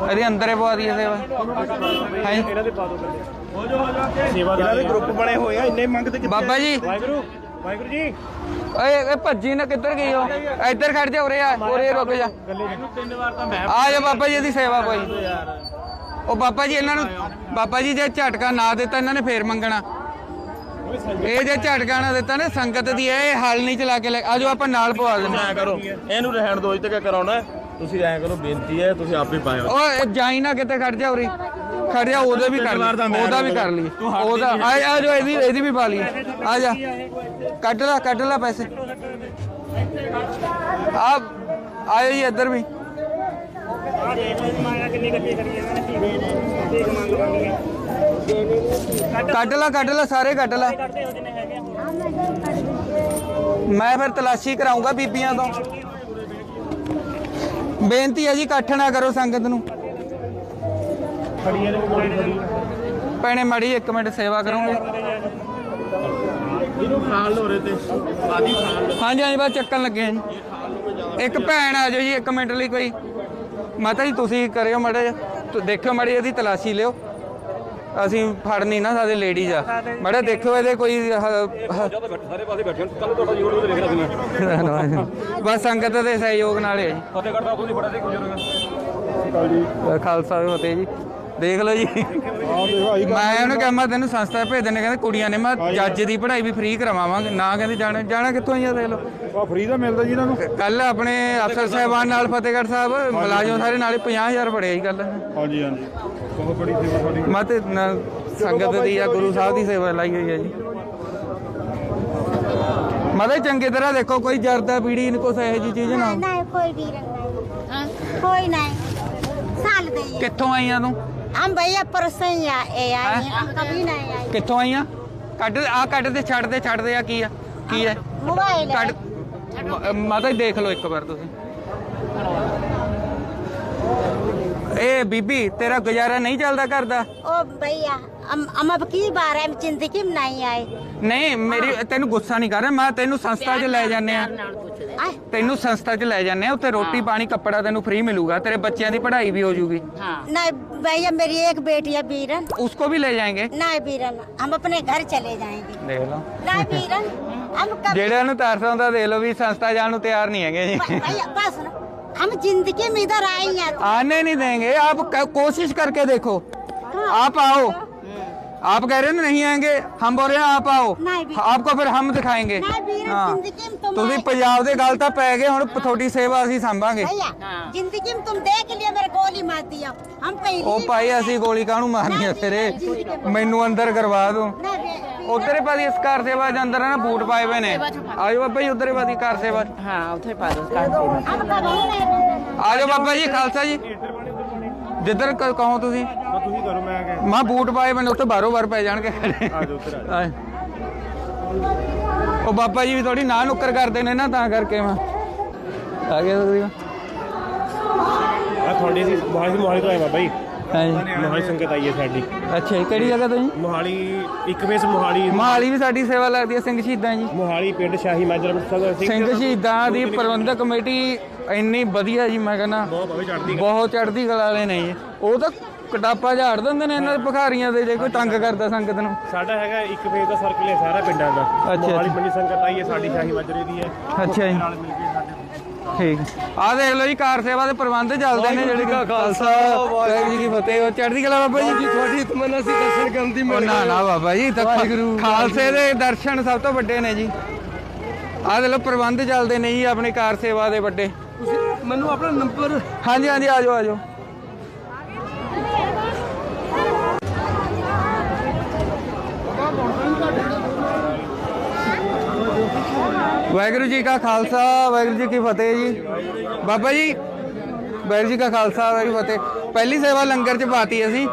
ਇਹਦੇ ਅੰਦਰ ਹੀ ਪਵਾ ਦਈਏ ਸੇਵਾ ਹੈ ਇਹਨਾਂ ਦੇ ਪਾ ਦੋ ਬੰਦੇ ਇਹਨਾਂ ਦੇ ਗਰੁੱਪ ਬਣੇ ਹੋਏ ਆ ਇੰਨੇ ਮੰਗਦੇ ਕਿੱਥੇ ਬਾਬਾ ਜੀ। ਵਾਹਿਗੁਰੂ ਵਾਹਿਗੁਰੂ ਜੀ। ਓਏ ਭੱਜੀ ਨਾ ਕਿੱਧਰ ਗਈ ਉਹ ਇੱਧਰ ਖੜ ਜਾ ਉਰੇ ਆ ਉਰੇ ਰੁਕ ਜਾ। ਇਹਨੂੰ ਤਿੰਨ ਵਾਰ ਤਾਂ ਮੈਂ ਆ ਜਾ ਬਾਬਾ ਜੀ ਦੀ ਸੇਵਾ ਕੋਈ। ਉਹ ਬਾਬਾ ਜੀ ਇਹਨਾਂ ਨੂੰ ਬਾਬਾ ਜੀ ਜੇ ਝਟਕਾ ਨਾ ਦਿੱਤਾ ਇਹਨਾਂ ਨੇ ਫੇਰ ਮੰਗਣਾ। ਇਹ ਜੇ ਝਟਕਾ ਨਾ ਦਿੱਤਾ ਨਾ ਸੰਗਤ ਦੀ ਇਹ ਹਲ ਨਹੀਂ ਚਲਾ ਕੇ ਲੈ ਆਜੋ ਆਪਾਂ ਨਾਲ ਪਵਾ ਦਿੰਦੇ ਐ ਕਰੋ ਇਹਨੂੰ ਰਹਿਣ ਦੋ ਇੱਥੇ ਕਰਾਉਣਾ ਹੈ। ਤੁਸੀਂ ਐ ਕਰੋ ਬੇਨਤੀ ਹੈ ਤੁਸੀਂ ਆਪੇ ਪਾਇਓ। ਓਏ ਜਾਈ ਨਾ ਕਿਤੇ ਖੜ ਜਾ ਉਰੇ। ਖੜ ਜਾ ਉਹਦੇ ਵੀ ਕਰ ਲਈ ਉਹਦਾ ਵੀ ਕਰ ਲਈ ਉਹਦਾ ਆ ਆ ਜੋ ਇਹਦੀ ਇਹਦੀ ਵੀ ਪਾ ਲਈ। ਆ ਜਾ। ਕੱਢ ਲੈ ਕੱਢ ਲੈ ਪੈਸੇ। ਆ ਆਇਓ ਜੀ ਇੱਧਰ ਵੀ। ਆ ਦੇਖ ਲਓ ਜੀ ਮਾਇਆ ਕਿੰਨੀ ਇਕੱਠੀ ਕਰੀ ਇਹਨਾਂ ਨੇ ਕੀ ਕੀ ਮੰਗ ਮੰਗੀ ਹੈ ਕੱਢ ਲੈ ਕੱਢ ਲੈ ਸਾਰੇ ਕੱਢ ਲੈ। ਮੈਂ ਫਿਰ ਤਲਾਸ਼ੀ ਕਰਾਉਂਗਾ ਬੀਬੀਆਂ ਤੋਂ। ਬੇਨਤੀ ਹੈ ਜੀ ਇਕੱਠ ਨਾ ਕਰੋ ਸੰਗਤ ਨੂੰ। ਇਹਦੇ ਕੋਲ ਫੜੀ ਭੈਣੇ ਮੜੀ ਇੱਕ ਮਿੰਟ ਸੇਵਾ ਕਰੋਗੇ। ਇਹਨੂੰ ਖਾਲ ਲੋ ਰੇ ਤੇ। ਆਦੀ ਖਾਲ। ਹਾਂਜੀ ਹਾਂਜੀ ਬਸ ਚੱਕਣ ਲੱਗੇ ਜੀ ਇੱਕ ਭੈਣ ਆ ਜਾਓ ਜੀ ਇੱਕ ਮਿੰਟ ਲਈ ਕੋਈ। ਮਾਤਾ ਜੀ ਤੁਸੀਂ ਕਰਿਓ ਮੜੇ ਦੇਖਿਓ ਮੜੀ ਇਹਦੀ ਤਲਾਸ਼ੀ ਲਿਓ। ਅਸੀਂ ਫੜ ਨਹੀਂ ਨਾ ਸਾਡੇ ਲੇਡੀਜ਼ ਆ। ਮੜਾ ਦੇਖਿਓ ਇਹਦੇ ਕੋਈ ਹ- ਹ- ਸਾਰੇ ਪਾਸੇ ਬੈਠੇ ਕੱਲ ਤੁਹਾਡਾ YouTube ਤੇ ਦੇਖ ਰਿਹਾ ਸੀ ਮੈਂ ਬਸ ਸੰਗਤ ਦੇ ਸਹਿਯੋਗ ਨਾਲ ਹੈ ਜੀ ਫਤਿਹਗੜ੍ਹ ਖਾਲਸਾ ਵੀ ਫਤਿਹ ਜੀ। ਦੇਖ ਲਓ ਜੀ। ਮੈਂ ਉਹਨੂੰ ਕਿਹਾ ਮੈਂ ਤੈਨੂੰ ਸੰਸਥਾ ਭੇਜ ਦਿੰਨੇ ਕਹਿੰਦੇ ਕੁੜੀਆਂ ਨੇ ਮੈਂ ਜੱਜ ਦੀ ਪੜ੍ਹਾਈ ਵੀ ਫ੍ਰੀ ਕਰਵਾਵਾਂਗੇ ਨਾ ਕਹਿੰਦੇ ਜਾਣਾ ਜਾਣਾ ਕਿੱਥੋਂ ਆਇਆ ਦੇਖ ਲਓ। ਆ ਫ੍ਰੀ ਦਾ ਮਿਲਦਾ ਜੀ ਇਹਨਾਂ ਨੂੰ। ਕੱਲ ਆਪਣੇ ਅਫਸਰ ਸਾਹਿਬਾਨ ਨਾਲ ਫਤਿਹਗੜ੍ਹ ਸਾਹਿਬ ਮਲਾਜੋ ਸਾਰੇ ਨਾਲੇ 50000 ਫੜਿਆ ਜੀ ਕੱਲ ਹਾਂਜੀ ਹਾਂਜੀ। ਬਹੁਤ ਬੜੀ ਸੇਵਾ ਤੁਹਾਡੀ। ਮੈਂ ਤੇ ਸੰਗਤ ਦੀ ਆ ਗੁਰੂ ਸਾਹਿਬ ਦੀ ਸੇਵਾ ਲਾਈ ਹੋਈ ਹੈ ਜੀ। ਮਤਲਬ ਚੰਗੀ ਤਰ੍ਹਾਂ ਦੇਖੋ ਕੋਈ ਜਰਦਾ ਪੀੜੀ ਇਨ ਕੋਸ ਇਹੋ ਜੀ ਚੀਜ਼ ਨਾ ਨਾ ਕੋਈ ਵੀ ਰੰਗ ਹਾਂ। ਕੋਈ ਨਹੀਂ ਕਿੱਥੋਂ ਆਈਆਂ ਤੂੰ? ਆਂ ਭਈਆ ਪਰਸਾਂ ਹੀ ਆਏ ਆਏ ਆਂ ਨਾ ਆਏ ਕਿੱਥੋਂ ਆਈਆਂ ਕੱਢ ਆ ਕੱਢ ਦੇ ਛੱਡ ਦੇ ਛੱਡ ਦੇ ਆ ਕੀ ਆ? ਕੀ ਹੈ ਮੋਬਾਈਲ ਕੱਢ ਮਾਤਾ ਜੀ ਦੇਖ ਲਓ ਇੱਕ ਵਾਰ ਤੁਸੀਂ। ਇਹ ਬੀਬੀ ਤੇਰਾ ਗੁਜ਼ਾਰਾ ਨਹੀਂ ਚੱਲਦਾ ਕਰਦਾ ਉਹ ਭਈਆ हम हम अब की बार हम जिंदगी में नहीं आए ਨਹੀਂ ਮੇਰੀ ਤੈਨੂੰ ਗੁੱਸਾ ਨਹੀਂ ਕਰ ਰਿਹਾ ਮੈਂ ਤੈਨੂੰ ਸੰਸਥਾ 'ਚ ਲੈ ਜਾਂਦੇ ਆ आए ਤੈਨੂੰ ਸੰਸਥਾ 'ਚ ਲੈ ਜਾਂਦੇ ਆ ਉੱਥੇ ਰੋਟੀ ਪਾਣੀ ਕੱਪੜਾ ਤੈਨੂੰ ਫ੍ਰੀ ਮਿਲੂਗਾ ਤੇਰੇ ਬੱਚਿਆਂ ਦੀ ਪੜ੍ਹਾਈ ਵੀ ਹੋ ਜੂਗੀ नहीं भैया मेरी एक बेटी है बीरन उसको भी ले जाएंगे नहीं बीरन हम अपने घर चले जाएंगे ਦੇਖ ਲਓ नहीं बीरन हम कभी ਜਿਹੜਿਆਂ ਨੂੰ ਤਰਸ ਆਉਂਦਾ ਦੇਖ ਲਓ ਵੀ ਸੰਸਥਾ ਜਾਣ ਨੂੰ ਤਿਆਰ ਨਹੀਂ ਹੈਗੇ ਜੀ भैया बस ना, हम जिंदगी में इधर आए हैं आने नहीं देंगे आप क- कोशिश करके देखो आप आओ आप कह रहे हो ना नहीं आएंगे हम बोल रहे हैं आप आओ नहीं भी- आपको फिर हम दिखाएंगे नहीं बीरन हाँ। जिंदगी में तुम ਤੁਸੀਂ आए। ਪੰਜਾਬ ਦੇ ਗੱਲ ਤਾਂ ਪੈ ਗਏ ਹੁਣ ਤੁਹਾਡੀ ਸੇਵਾ ਅਸੀਂ ਸੰਭਾਂਗੇ भैया जिंदगी में तुम देख लिया मेरे गोली मार दिया हम पहले ਉਹ ही ਭਾਈ गए ਅਸੀਂ ਗੋਲੀ ਕਾਹਨੂੰ ਮਾਰਨੀ ਆ ਤੇਰੇ ਮੈਨੂੰ ਅੰਦਰ ਕਰਵਾ ਦੋ ना बे- ਉਧਰੇ ਭਾਜੀ ਇਸ ਘਰ ਸੇਵਾ ਦੇ ਅੰਦਰ ਹੈ ਨਾ ਬੂਟ ਪਾਏ ਹੋਏ ਨੇ ਆਜੋ ਬਾਬਾ ਜੀ ਉਧਰੇ ਭਾਜੀ ਘਰ ਸੇਵਾ हाँ उधर पा दो कार से हम कभी नहीं ਆਜੋ ਬਾਬਾ ਜੀ ਖਾਲਸਾ ਜੀ ਜਿੱਧਰ ਕ- ਕਹੋ ਤੁਸੀਂ। ਤੁਸੀਂ ਕਰੋ ਮੈਂ ਗਿਆ ਮਾਂ ਬੂਟ ਪਾਏ ਮੈਨੂੰ ਉੱਥੇ ਬਾਰੋ ਬਾਰ ਪੈ ਜਾਣਗੇ। ਆ ਜਾਓ ਉੱਧਰ ਆ ਆਏ। ਉਹ ਬਾਬਾ ਜੀ ਵੀ ਥੋੜੀ ਨਾ ਨੁੱਕਰ ਕਰਦੇ ਨੇ ਨਾ ਤਾਂ ਕਰਕੇ ਮੈਂ ਆ ਗਿਆ ਤੁਸੀਂ। ਆ ਤੁਹਾਡੇ ਸੀ ਮੋਹਾਲੀ ਮੋਹਾਲੀ ਤੋਂ ਆਏ ਬਾਬਾ ਜੀ। ਹਾਂਜੀ। ਮੋਹਾਲੀ ਸੰਗਤ ਆਈ ਹੈ ਸਾਡੀ। ਅੱਛਾ ਜੀ ਕਿਹੜੀ ਜਗ੍ਹਾ ਤੋਂ ਜੀ? ਮੋਹਾਲੀ ਇੱਕ ਵੇਸ ਮੋਹਾਲੀ ਮਹਾਲੀ ਵੀ ਸਾਡੀ ਸੇਵਾ ਲੱਗਦੀ ਹੈ ਸਿੰਘ ਸ਼ਹੀਦਾਂ ਜੀ ਮੋਹਾਲੀ ਪਿੰਡ ਸ਼ਾਹੀ ਮਾਜਰਾ ਸਿੰਘ ਸ਼ਹੀਦਾਂ ਦੀ ਪ੍ਰਬੰਧਕ ਕਮੇਟੀ ਇੰਨੀ ਵਧੀਆ ਜੀ ਮੈਂ ਕਹਿੰਦਾ ਬਹੁਤ ਭਾਵੇਂ ਚੜਦੀ ਬਹੁਤ ਕਲਾ ਵਾਲੇ ਨੇ ਜੀ। ਉਹ ਤਾਂ ਕਟਾਪਾ ਝਾੜ ਦਿੰਦੇ ਨੇ ਇਹਨਾਂ ਦੇ ਭਿਖਾਰੀਆਂ ਦੇ ਜੇ ਕੋਈ ਤੰਗ ਕਰਦਾ ਸੰਗਤ ਨੂੰ। ਸਾਡਾ ਹੈਗਾ ਇੱਕ ਵੇਸ ਦਾ ਸਰਕਲ ਹੈ ਸਾਰਾ ਪਿੰਡਾਂ ਦਾ। ਅੱਛਾ। ਮੋਹਾਲੀ ਪਿੰਡ ਸੰਗਤ ਆਈ ਹੈ ਸਾਡੀ ਸ਼ਾਹੀ ਮਾਜਰੇ ਦੀ ਹੈ। ਅੱਛਾ ਜੀ। ਨਾਲ ਮਿਲ ਕੇ ਸਾਡੇ ਠੀਕ। ਆ ਦੇਖ ਲਓ ਜੀ ਕਾਰ ਸੇਵਾ ਦੇ ਪ੍ਰਬੰਧ ਚੱਲਦੇ ਨੇ ਜਿਹੜੇ ਕਿ ਖਾਲਸਾ ਵਾਹਿਗੁਰੂ ਜੀ ਕੀ ਫਤਿਹ। ਉਹ ਚੜ੍ਹਦੀ ਕਲਾ ਬਾਬਾ ਜੀ। ਤੁਹਾਡੀ ਤਮੰਨਾ ਸੀ ਦਰਸ਼ਨ ਕਰਨ ਦੀ ਨਾ ਨਾ ਬਾਬਾ ਜੀ ਤਾਂ ਖਾਲਸੇ ਦੇ ਦਰਸ਼ਨ ਸਭ ਤੋਂ ਵੱਡੇ ਨੇ ਜੀ। ਆ ਦੇਖ ਲਓ ਪ੍ਰਬੰਧ ਚੱਲਦੇ ਨੇ ਜੀ ਆਪਣੀ ਕਾਰ ਸੇਵਾ ਦੇ ਵੱਡੇ। ਮੈਨੂੰ ਆਪਣਾ ਨੰਬਰ ਹਾਂਜੀ ਹਾਂਜੀ ਆਜੋ ਆਜੋ ਵਾਹਿਗੁਰੂ ਜੀ ਕਾ ਖਾਲਸਾ, ਵਾਹਿਗੁਰੂ ਜੀ ਕੀ ਫਤਿਹ ਜੀ। ਬਾਬਾ ਜੀ ਵਾਹਿਗੁਰੂ ਜੀ ਕਾ ਖਾਲਸਾ, ਵਾਹਿਗੁਰੂ ਜੀ ਕੀ ਫਤਿਹ। ਪਹਿਲੀ ਸੇਵਾ ਲੰਗਰ ਚ ਪਾਤੀ ਅਸੀਂ,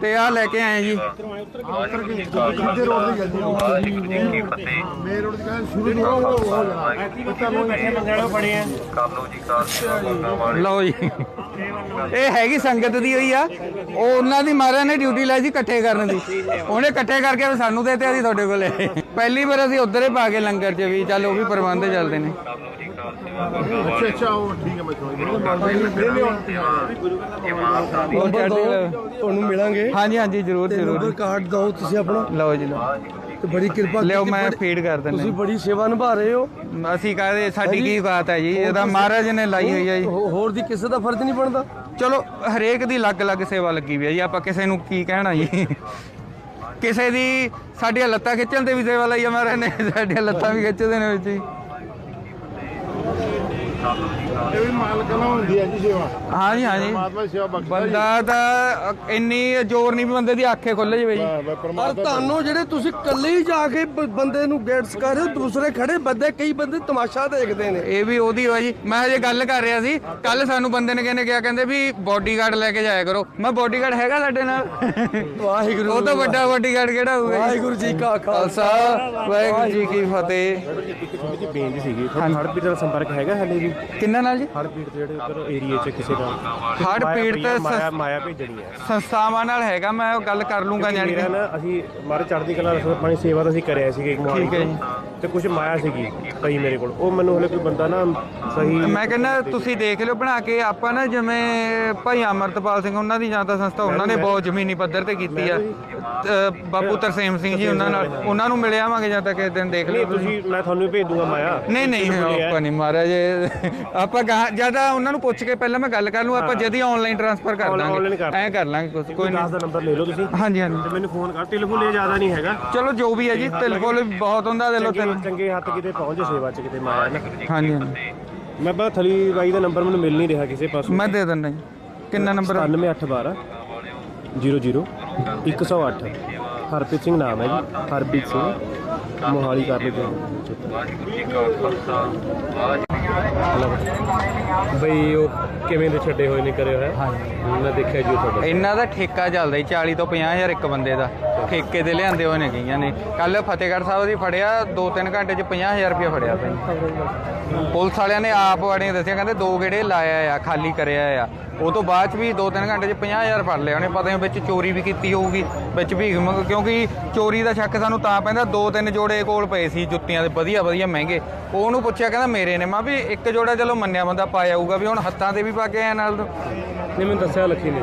ਤੇ ਆਹ ਲੈ ਕੇ ਆਏ ਜੀ। ਕਿੱਥੇ ਰੋਡ ਦੀ ਗੱਲ ਮੇਨ ਰੋਡ ਦੀ ਗੱਲ ਸ਼ੁਰੂ ਤੋਂ ਹੋ ਜਾਣਾ ਤੁਹਾਨੂੰ ਇੱਥੇ ਮੰਗਣੋਂ ਬਣੇ ਆ ਲਓ ਜੀ। ਇਹ ਹੈਗੀ ਸੰਗਤ ਦੀ ਹੋਈ ਆ। ਉਹ ਉਹਨਾਂ ਦੀ ਮਹਾਰਾਜ ਨੇ ਡਿਊਟੀ ਲਾਈ ਸੀ ਇਕੱਠੇ ਕਰਨ ਦੀ। ਉਹਨੇ ਇਕੱਠੇ ਕਰਕੇ ਸਾਨੂੰ ਦੇਤੇ ਅਸੀਂ ਤੁਹਾਡੇ ਕੋਲੇ। ਪਹਿਲੀ ਵਾਰ ਅਸੀਂ ਉਧਰ ਹੀ ਪਾ ਕੇ ਲੰਗਰ 'ਚ ਵੀ, ਚੱਲ ਉਹ ਵੀ ਪ੍ਰਬੰਧ ਚੱਲਦੇ ਨੇ। ਅੱਛਾ ਅੱਛਾ ਉਹ ਠੀਕ ਹੈ ਮੈਂ ਸਮਝ ਉਹ ਚੜ੍ਹਦੀ ਕਲਾ। ਤੁਹਾਨੂੰ ਮਿਲਾਂਗੇ ਹਾਂਜੀ ਹਾਂਜੀ ਜ਼ਰੂਰ ਜ਼ਰੂਰ। ਕਾਰਡ ਦਿਓ ਤੁਸੀਂ ਆਪਣਾ। ਲਓ ਜੀ ਲਓ। ਤੇ ਬੜੀ ਕਿਰਪਾ ਲਿਓ ਕੀਤੀ, ਮੈਂ ਬੜੀ- ਫੀਡ ਕਰ ਤੁਸੀਂ ਦਿੰਦਾ ਬੜੀ ਸੇਵਾ ਨਿਭਾ ਰਹੇ ਹੋ। ਅਸੀਂ ਕਹਦੇ ਸਾਡੀ ਹਾਂਜੀ। ਕੀ ਬਾਤ ਹੈ ਜੀ? ਇਹਦਾ ਮਹਾਰਾਜ ਨੇ ਲਾਈ ਹੋਈ ਹੈ ਜੀ। ਹੋ- ਹੋਰ ਦੀ ਕਿਸੇ ਦਾ ਫਰਜ਼ ਨਹੀਂ ਬਣਦਾ। ਚਲੋ ਹਰੇਕ ਦੀ ਅਲੱਗ-ਅਲੱਗ ਸੇਵਾ ਲੱਗੀ ਵੀ ਹੈ ਜੀ। ਆਪਾਂ ਕਿਸੇ ਨੂੰ ਕੀ ਕਹਿਣਾ ਜੀ? ਕਿਸੇ ਦੀ ਸਾਡੀਆਂ ਲੱਤਾਂ ਖਿੱਚਣ ਤੇ ਵੀ ਸੇਵਾ ਲਈ ਆ ਮਹਾਰਾਜ ਨੇ। ਸਾਡੀਆਂ ਲੱਤਾਂ ਵੀ ਖਿੱਚਦੇ ਨੇ ਵਿੱਚ ਹੀ ਇਹ ਵੀ ਮਾਲਕ ਨਾਲ ਹੁੰਦੀ ਹੈ ਜੀ ਸੇਵਾ। ਹਾਂਜੀ ਹਾਂਜੀ। ਪਰਮਾਤਮਾ ਦੀ ਸੇਵਾ ਬਖਸ਼ਦਾ ਬੰਦਾ ਤਾਂ ਅ, ਇੰਨੀ ਜ਼ੋਰ ਨਹੀਂ ਵੀ ਬੰਦੇ ਦੀ ਅੱਖੇ ਖੁੱਲ ਜਵੇ ਜੀ। ਪਰ ਤੁਹਾਨੂੰ ਜਿਹੜੇ ਤੁਸੀਂ ਇਕੱਲੇ ਹੀ ਜਾ ਕੇ ਬ- ਬੰਦੇ ਨੂੰ ਗੇਟਸ ਕਰ ਰਹੇ ਹੋ ਦੂਸਰੇ ਖੜੇ ਬੰਦੇ ਕਈ ਬੰਦੇ ਤਮਾਸ਼ਾ ਦੇਖਦੇ ਨੇ। ਇਹ ਵੀ ਉਹਦੀ ਹੋਇਆ ਜੀ। ਮੈਂ ਹਜੇ ਗੱਲ ਕਰ ਰਿਹਾ ਸੀ ਕੱਲ ਸਾਨੂੰ ਬੰਦੇ ਨੇ ਕਹਿੰਦੇ ਕਿਹਾ ਕਹਿੰਦੇ ਵੀ ਬਾਡੀਗਾਰਡ ਲੈ ਕੇ ਜਾਇਆ ਕਰੋ। ਮੈਂ ਬਾਡੀਗਾਰਡ ਹੈਗਾ ਸਾਡੇ ਨਾਲ? ਵਾਹਿਗੁਰੂ। ਉਹ ਤਾਂ ਵੱਡਾ ਬਾਡੀਗਾਰਡ ਕਿਹੜਾ ਹੋਊਗਾ ਜੀ? ਵਾਹਿਗੁਰੂ ਜੀ ਕਾ ਖਾਲਸਾ। ਖਾਲਸਾ ਵਾਹਿਗੁਰੂ ਜੀ ਕੀ ਫਤਿਹ। ਇੱਕ ਛੋਟੀ ਜਿਹੀ ਬੇਨਤੀ ਸੀਗੀ ਤੁਹਾਡਾ ਹੜਪੀਟ ਦਾ ਸੰਪਰਕ ਹੈਗਾ ਹਲੇ ਵੀ? ਕਿੰਨਾ ਨਾਲ ਜੀ। ਹੜਪੀਟ ਦੇ ਜਿਹੜੇ ਉਧਰ ਏਰੀਆ 'ਚ ਕਿਸੇ ਦਾ। ਮਾਇਆ ਪੀੜਤ ਪਈ ਆ, ਮਾਇਆ ਭੇਜਣੀ ਹੈ। ਸੰਸਥਾਵਾਂ ਨਾਲ ਹੈਗਾ ਮੈਂ ਉਹ ਗੱਲ ਕਰ ਲੂੰਗਾ ਕਿਉਂਕਿ ਜਾਣੀ ਮੇਰਾ ਕਿ ਨਾ ਅਸੀਂ ਮਾਰੇ ਚੜ੍ਹਦੀ ਕਲਾ ਰਸਦ ਪਾਣੀ ਸੇਵਾ ਤਾਂ ਅਸੀਂ ਕਰਿਆ ਸੀਗਾ ਇੱਕ ਮੋਹਾਲੀ ਠੀਕ ਹੈ ਜੀ। ਤੇ ਕੁਝ ਮਾਇਆ ਸੀਗੀ ਪਈ ਮੇਰੇ ਕੋਲ। ਉਹ ਮੈਨੂੰ ਹਲੇ ਕੋਈ ਬੰਦਾ ਨਾ ਸਹੀ ਮੈਂ ਕਹਿੰਦਾ ਤੁਸੀਂ ਦੇਖ ਲਿਓ ਬਣਾ ਕੇ ਆਪਾਂ ਨਾ ਜਿਵੇਂ ਭਾਈ ਅਮਰਤਪਾਲ ਸਿੰਘ ਉਹਨਾਂ ਦੀ ਜਾਂ ਤਾਂ ਸੰਸਥਾ ਉਹਨਾਂ ਨੇ ਬਹੁਤ ਜ਼ਮੀਨੀ ਪੱਧਰ ਤੇ ਕੀਤੀ ਆ। ਅ, ਬਾਪੂ ਤਰਸੇਮ ਸਿੰਘ ਜੀ ਉਹਨਾਂ ਨਾਲ ਉਹਨਾਂ ਨੂੰ ਮਿਲ ਆਵਾਂਗੇ ਜਾਂ ਤਾਂ ਕਿਸੇ ਦਿਨ ਦੇਖ ਲਿਓ ਤੁਸੀਂ ਤੁਸੀਂ। ਮੈਂ ਤੁਹਾਨੂੰ ਭੇਜ ਦੂੰਗਾ ਮਾਇਆ। ਨਹੀਂ ਨਹੀਂ ਆਪਾਂ ਨਹੀਂ ਮਹਾਰਾਜ ਇਹ- ਆਪਾਂ ਜ਼ਿਆਦਾ ਉਹਨਾਂ ਨੂੰ ਪੁੱਛ ਕੇ ਪਹਿਲਾਂ ਮੈਂ ਗੱਲ ਕਰ ਲੂੰ ਆਪਾਂ ਜਦੀ ਆਨਲਾਈਨ ਟ੍ਰਾਂਸਫਰ ਕਰ Online ਦਾਂਗੇ। ਕਰ। ਐਂ ਕਰ ਲਾਂਗੇ ਕੁਛ- ਕੋਈ ਕੋਈ ਨਹੀਂ ਦਾ ਨੰਬਰ ਲੈ ਲਓ ਤੁਸੀਂ। ਹਾਂਜੀ ਹਾਂਜੀ। ਤੇ ਮੈਨੂੰ ਫੋਨ ਕਰ ਟੈਲੀਫੋਨ ਇਹ ਜ਼ਿਆਦਾ ਨਹੀਂ ਹੈਗਾ। ਚਲੋ ਜੋ ਵੀ ਹੈ ਜੀ ਟੈਲੀਫੋਨ ਬਹੁਤ ਹੁੰਦਾ ਦੇ ਲੋ ਚੰਗੇ ਚੰਗੇ ਹੱਥ ਕਿਤੇ ਪਹੁੰਚ ਸੇਵਾ 'ਚ ਕਿਤੇ ਮਾਇਆ ਨਾ ਹਾਂਜੀ ਹਾਂਜੀ। ਮੈਂ ਬਾ ਥਲੀ ਬਾਈ ਦਾ ਨੰਬਰ ਮੈਨੂੰ ਮਿਲ ਨਹੀਂ ਰਿਹਾ ਕਿਸੇ ਪਾਸੋਂ। ਮੈਂ ਦੇ ਦਿੰਦਾ ਜੀ। ਕਿੰਨਾ ਨੰਬਰ 97812 00 108 ਹਰਪ੍ਰੀਤ ਸਿੰਘ ਨਾਮ ਹੈ ਜੀ। ਹਰਪ੍ਰੀਤ ਸਿੰਘ ਮੋਹਾਲੀ ਕਰ ਲਿਓ ਬਈ ਉਹ ਕਿਵੇਂ ਦੇ ਛੱਡੇ ਹੋਏ ਨੇ ਕਰੇ ਹੋਇਆ ਮੈਂ ਦੇਖਿਆ ਜੀ ਤੁਹਾਡਾ ਇਹਨਾਂ ਦਾ ਠੇਕਾ ਚੱਲਦਾ ਜੀ 40 ਤੋਂ 50000 ਇੱਕ ਬੰਦੇ ਦਾ। ਠੇਕੇ ਤੇ ਲਿਆਂਦੇ ਹੋਏ ਨੇ ਕਈਆਂ ਨੇ। ਕੱਲ ਫਤਿਹਗੜ੍ਹ ਸਾਹਿਬ ਦੀ ਫੜਿਆ 2-3 ਘੰਟੇ ਚ 50000 ਰੁਪਏ ਫੜਿਆ ਪੁਲਿਸ ਵਾਲਿਆਂ ਨੇ ਆਪ ਨੇ ਦੱਸਿਆ ਕਹਿੰਦੇ ਦੋ ਗੇੜੇ ਲਾਇਆ ਆ ਖਾਲੀ ਕਰਿਆ ਆ। ਉਹ ਤੋਂ ਬਾਅਦ ਚ ਵੀ 2-3 ਘੰਟੇ ਚ 50000 ਫੜ ਲਿਆ ਉਹਨੇ ਪਤਾ ਨਹੀਂ ਵਿੱਚ ਚੋਰੀ ਵੀ ਕੀਤੀ ਹੋਊਗੀ ਵਿੱਚ ਭੀਖ ਮੰਗ ਕਿਉਂਕਿ ਚੋਰੀ ਦਾ ਸ਼ੱਕ ਸਾਨੂੰ ਤਾਂ ਪੈਂਦਾ ਦੋ ਤਿੰਨ ਜੋੜੇ ਕੋਲ ਪਏ ਸੀ ਜੁੱਤੀਆਂ ਦੇ ਵਧੀਆ ਵਧੀਆ ਮਹਿੰਗੇ। ਉਹ ਉਹਨੂੰ ਪੁੱਛਿਆ ਕਹਿੰਦਾ ਮੇਰੇ ਨੇ ਮੈਂ ਵੀ ਇੱਕ ਜੋੜਾ ਚਲੋ ਮੰਨਿਆ ਬੰਦਾ ਪਾਇਆ ਹੋਊਗਾ ਵੀ ਹੁਣ ਹੱਥਾਂ ਤੇ ਵੀ ਪਾ ਕੇ ਆਇਆ ਨਾਲ ਤੋਂ। ਨਹੀਂ ਮੈਨੂੰ ਦੱਸਿਆ ਲੱਖੀ ਨੇ।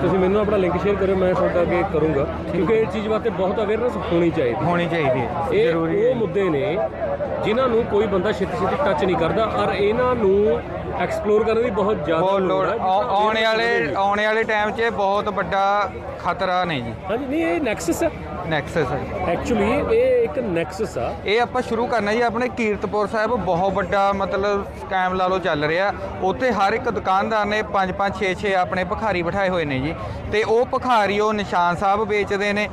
ਤੁਸੀਂ ਮੈਨੂੰ ਆਪਣਾ ਲਿੰਕ ਸ਼ੇਅਰ ਕਰਿਓ ਮੈਂ ਤੁਹਾਡਾ ਅੱਗੇ ਕਰੂੰਗਾ। ਕਿਉਂਕਿ ਇਹ ਚੀਜ਼ ਵਾਸਤੇ ਬਹੁਤ ਅਵੇਅਰਨੈਸ ਹੋਣੀ ਚਾਹੀਦੀ ਹੋਣੀ ਚਾਹੀਦੀ ਹੈ ਇਹ ਜ਼ਰੂਰੀ ਹੈ। ਉਹ ਮੁੱਦੇ ਨੇ ਜਿਨ੍ਹਾਂ ਨੂੰ ਕੋਈ ਬੰਦਾ ਛੇਤੀ ਛੇਤੀ ਟੱਚ ਨਹੀਂ ਕਰਦਾ ਔਰ ਇਹਨਾਂ ਨੂੰ ਐਕਸਪਲੋਰ ਕਰਨ ਦੀ ਬਹੁਤ ਜ਼ਿਆਦਾ ਬਹੁਤ ਲੋੜ ਹੈ। ਆਉ- ਆਉਣ ਵਾਲੇ ਆਉਣ ਵਾਲੇ ਟਾਈਮ 'ਚ ਇਹ ਬਹੁਤ ਵੱਡਾ ਖਤਰਾ ਨੇ ਜੀ। ਹਾਂਜੀ ਨਹੀਂ ਇਹ ਨੈਕਸਸ ਹੈ। ਨੈਕਸਸ ਐਕਚੁਅਲੀ ਇਹ ਇੱਕ ਨੈਕਸਸ ਆ। ਇਹ ਆਪਾਂ ਸ਼ੁਰੂ ਕਰਨਾ ਜੀ ਆਪਣੇ ਕੀਰਤਪੁਰ ਸਾਹਿਬ ਬਹੁਤ ਵੱਡਾ ਮਤਲਬ ਸਕੈਮ ਲਾ ਲਓ ਚੱਲ ਰਿਹਾ। ਉੱਥੇ ਹਰ ਇੱਕ ਦੁਕਾਨਦਾਰ ਨੇ 5 5 6 6 ਆਪਣੇ ਭਿਖਾਰੀ ਬਿਠਾਏ ਹੋਏ ਨੇ ਜੀ। ਤੇ ਉਹ ਭਿਖਾਰੀ ਉਹ ਨਿਸ਼ਾਨ ਸਾਹਿਬ ਵੇਚਦੇ ਨੇ।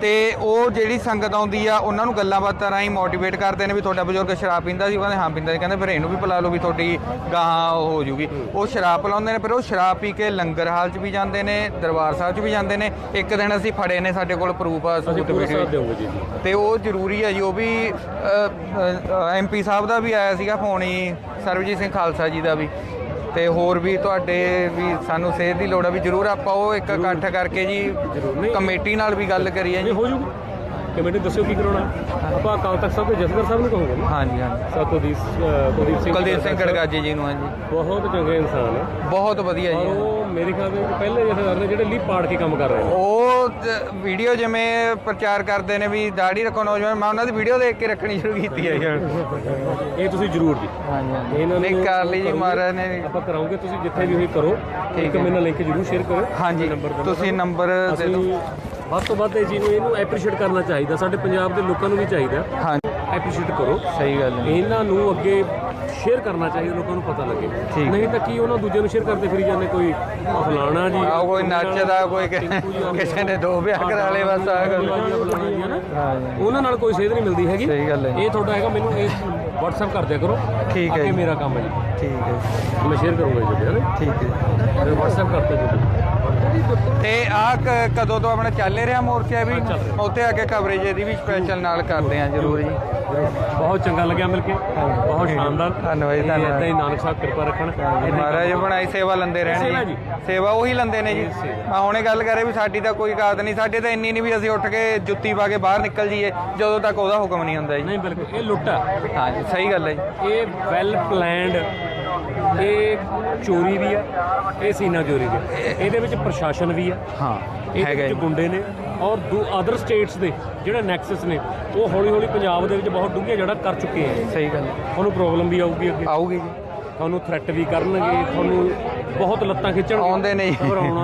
ਤੇ ਉਹ ਜਿਹੜੀ ਸੰਗਤ ਆਉਂਦੀ ਆ ਉਹਨਾਂ ਨੂੰ ਗੱਲਾਂ ਬਾਤਾਂ ਰਾਹੀਂ ਮੋਟੀਵੇਟ ਕਰਦੇ ਨੇ ਵੀ ਤੁਹਾਡਾ ਬਜ਼ੁਰਗ ਸ਼ਰਾਬ ਪੀਂਦਾ ਸੀ ਉਹ ਕਹਿੰਦੇ ਹਾਂ ਪੀਂਦਾ ਸੀ। ਕਹਿੰਦੇ ਫਿਰ ਇਹਨੂੰ ਵੀ ਪਿਲਾ ਲਓ ਵੀ ਤੁਹਾਡੀ ਗਾਹਾਂ ਉਹ ਹੋ ਜੂਗੀ। ਉਹ ਸ਼ਰਾਬ ਪਿਲਾਉਂਦੇ ਨੇ ਫਿਰ ਉਹ ਸ਼ਰਾਬ ਪੀ ਕੇ ਲੰਗਰ ਹਾਲ 'ਚ ਵੀ ਜਾਂਦੇ ਨੇ ਦਰਬਾਰ ਸਾਹਿਬ 'ਚ ਵੀ ਜਾਂਦੇ ਨੇ। ਇੱਕ ਦਿਨ ਅਸੀਂ ਫੜੇ ਨੇ ਸਾਡੇ ਕੋਲ ਪ੍ਰੂਫ ਆ ਸਬੂਤ ਵੀਡੀਓ ਤੇ ਉਹ ਜ਼ਰੂਰੀ ਹੈ ਜੀ ਉਹ ਵੀ ਐਮਪੀ ਸਾਹਿਬ ਦਾ ਵੀ ਆਇਆ ਸੀਗਾ ਫੋਨ ਹੀ ਸਰਬਜੀਤ ਸਿੰਘ ਖਾਲਸਾ ਜੀ ਦਾ ਵੀ। ਤੇ ਹੋਰ ਵੀ ਤੁਹਾਡੇ ਵੀ ਸਾਨੂੰ ਸੇਧ ਦੀ ਲੋੜ ਆ ਵੀ ਜ਼ਰੂਰ ਆਪਾਂ ਉਹ ਇੱਕ ਇਕੱਠ ਕਰਕੇ ਜੀ। ਕਮੇਟੀ ਨਾਲ ਵੀ ਗੱਲ ਕਰੀਏ ਜੀ। ਹੋ ਜੂਗੀ। ਕਮੇਟੀ ਦੱਸਿਓ ਕੀ ਕਰਾਉਣਾ। ਆਪਾਂ ਅਕਾਲ ਤਖਤ ਸਾਹਿਬ ਦੇ ਜਸਦਰ ਸਾਹਿਬ ਨੂੰ ਕਹੋਗੇ ਹਾਂਜੀ ਹਾਂਜੀ। ਸਤੋਦੀਪ ਅ, ਕੁਲਦੀਪ ਸਿੰਘ ਕੁਲਦੀਪ ਸਿੰਘ ਗੜਗਾਜੀ ਜੀ ਨੂੰ ਹਾਂਜੀ। ਬਹੁਤ ਚੰਗੇ ਇਨਸਾਨ ਹੈ ਬਹੁਤ ਵਧੀਆ ਜੀ। ਉਹ ਮੇਰੇ ਖਿਆਲ ਵਿੱਚ ਪਹਿਲੇ ਜਥੇਦਾਰ ਨੇ ਜਿਹੜੇ ਲੀਪ ਪਾੜ ਕੇ ਕੰਮ ਕਰ ਰਹੇ ਨੇ। ਉਹ ਵੀਡੀਓ ਜਿਵੇਂ ਪ੍ਰਚਾਰ ਕਰਦੇ ਨੇ ਵੀ ਦਾੜੀ ਰੱਖੋ ਨੌਜਵਾਨ ਮੈਂ ਉਹਨਾਂ ਦੀ ਵੀਡੀਓ ਦੇਖ ਕੇ ਰੱਖਣੀ ਸ਼ੁਰੂ ਕੀਤੀ ਹੈ ਜੀ ਇਹ ਤੁਸੀਂ ਜ਼ਰੂਰ ਜੀ। ਹਾਂਜੀ ਇਹਨਾਂ ਨੂੰ ਕਰ ਲਈ ਜੀ। ਮਹਾਰਾਜ ਨੇ। ਆਪਾਂ ਕਰਾਉਂਗੇ ਤੁਸੀਂ ਜਿੱਥੇ ਵੀ ਹੋਈ ਕਰੋ। ਇੱਕ। ਮੇਰੇ ਨਾਲ ਲਿੰਕ ਜ਼ਰੂਰ ਸ਼ੇਅਰ ਕਰੋ ਹਾਂਜੀ। ਤੁਸੀਂ ਨੰਬਰ ਦੇ ਦਿਓ। ਵੱਧ ਤੋਂ ਵੱਧ ਇਹ ਚੀਜ਼ ਨੂੰ ਇਹਨੂੰ ਐਪਰੀਸ਼ੀਏਟ ਕਰਨਾ ਚਾਹੀਦਾ ਸਾਡੇ ਪੰਜਾਬ ਦੇ ਲੋਕਾਂ ਨੂੰ ਵੀ ਚਾਹੀਦਾ। ਹਾਂਜੀ। ਐਪਰੀਸ਼ੀਏਟ ਕਰੋ। ਸਹੀ ਗੱਲ ਹੈ। ਇਹਨਾਂ ਨੂੰ ਅੱਗੇ ਸ਼ੇਅਰ ਕਰਨਾ ਚਾਹੀਦਾ ਲੋਕਾਂ ਨੂੰ ਪਤਾ ਲੱਗੇ। ਨਹੀਂ ਤਾਂ ਕੀ ਉਹਨਾਂ ਦੂਜਿਆਂ ਨੂੰ ਸ਼ੇਅਰ ਕਰਦੇ ਫਿਰੀ ਜਾਂਦੇ ਕੋਈ ਫਲਾਣਾ ਜੀ ਆ ਕੋਈ ਨੱਚਦਾ ਕੋਈ ਕਿਸੇ ਨੇ ਦੋ ਵਿਆਹ ਕਰਾ ਲਏ ਬਸ ਆ ਗੱਲ। ਜੀ ਉਹਨਾਂ ਨਾਲ ਕੋਈ ਸੇਧ ਨਹੀਂ ਮਿਲਦੀ ਹੈਗੀ। ਸਹੀ ਗੱਲ ਹੈ। ਇਹ ਤੁਹਾਡਾ ਹੈਗਾ ਮੈਨੂੰ ਇਹ WhatsApp ਕਰ ਦਿਆ ਕਰੋ। ਠੀਕ ਹੈ ਜੀ। ਮੇਰਾ ਕੰਮ ਹੈ ਜੀ। ਠੀਕ ਹੈ। ਮੈਂ ਸ਼ੇਅਰ ਕਰੂੰਗਾ ਜੀ ਠੀਕ ਹੈ। WhatsApp ਕਰਤਾ ਜੀ। ਤੇ ਆ ਕਦੋਂ ਤੋਂ ਆਪਣਾ ਚੱਲ ਹੀ ਰਿਹਾ ਮੋਰਚਾ ਵੀ? ਉੱਥੇ ਆ ਕੇ ਕਵਰੇਜ ਇਹਦੀ ਵੀ ਸਪੈਸ਼ਲ ਨਾਲ ਕਰਦੇ ਆ ਜ਼ਰੂਰ ਜੀ। ਬਹੁਤ ਚੰਗਾ ਲੱਗਿਆ ਮਿਲ ਕੇ। ਬਹੁਤ ਸ਼ਾਨਦਾਰ। ਧੰਨਵਾਦ ਜੀ, ਧੰਨਵਾਦ। ਹੀ ਨਾਨਕ ਸਾਹਿਬ ਕਿਰਪਾ ਰੱਖਣ। ਹੀ ਮਹਾਰਾਜ ਬਣਾਈ ਸੇਵਾ ਲੰਦੇ ਰਹਿਣ ਜੀ। ਸੇਵਾ ਉਹੀ ਲੰਦੇ ਨੇ ਜੀ। ਮੈਂ ਹੁਣੇ ਗੱਲ ਕਰੇ ਵੀ ਸਾਡੀ ਤਾਂ ਕੋਈ ਕਾਤ ਨਹੀਂ। ਸਾਡੇ ਤਾਂ ਇੰਨੀ ਨਹੀਂ ਵੀ ਅਸੀਂ ਉੱਠ ਕੇ ਜੁੱਤੀ ਪਾ ਕੇ ਬਾਹਰ ਨਿਕਲ ਜਾਈਏ ਜਦੋਂ ਤੱਕ ਉਹਦਾ ਹੁਕਮ ਨਹੀਂ ਹੁੰਦਾ ਜੀ। ਨਹੀਂ ਬਿਲਕੁਲ। ਇਹ ਲੁੱਟ ਆ। ਹਾਂਜੀ ਸਹੀ ਗੱਲ ਹੈ ਜੀ। ਇਹ ਵੈਲ ਪਲਾਨਡ ਇਹ ਚੋਰੀ ਵੀ ਆ ਇਹ ਸੀਨਾ ਚੋਰੀ ਵੀ ਆ। ਇਹਦੇ ਵਿੱਚ ਪ੍ਰਸ਼ਾਸਨ ਵੀ ਆ। ਹਾਂ ਇਹਦੇ ਹੈਗਾ ਵਿੱਚ ਜੀ। ਗੁੰਡੇ ਨੇ ਔਰ ਦੂ ਅਦਰ ਸਟੇਟਸ ਦੇ ਜਿਹੜੇ ਨੈਕਸਸ ਨੇ ਉਹ ਹੌਲੀ ਹੌਲੀ ਪੰਜਾਬ ਦੇ ਵਿੱਚ ਬਹੁਤ ਡੂੰਘੀਆਂ ਜੜ੍ਹਾਂ ਕਰ ਚੁੱਕੇ ਆ। ਸਹੀ ਗੱਲ। ਤੁਹਾਨੂੰ ਪ੍ਰੋਬਲਮ ਵੀ ਆਊਗੀ ਅੱਗੇ। ਆਊਗੀ ਜੀ। ਤੁਹਾਨੂੰ ਥ੍ਰੈਟ ਵੀ ਕਰਨਗੇ ਤੁਹਾਨੂੰ ਬਹੁਤ ਲੱਤਾਂ ਖਿੱਚਣਗੇ ਆਉਂਦੇ ਨਹੀਂ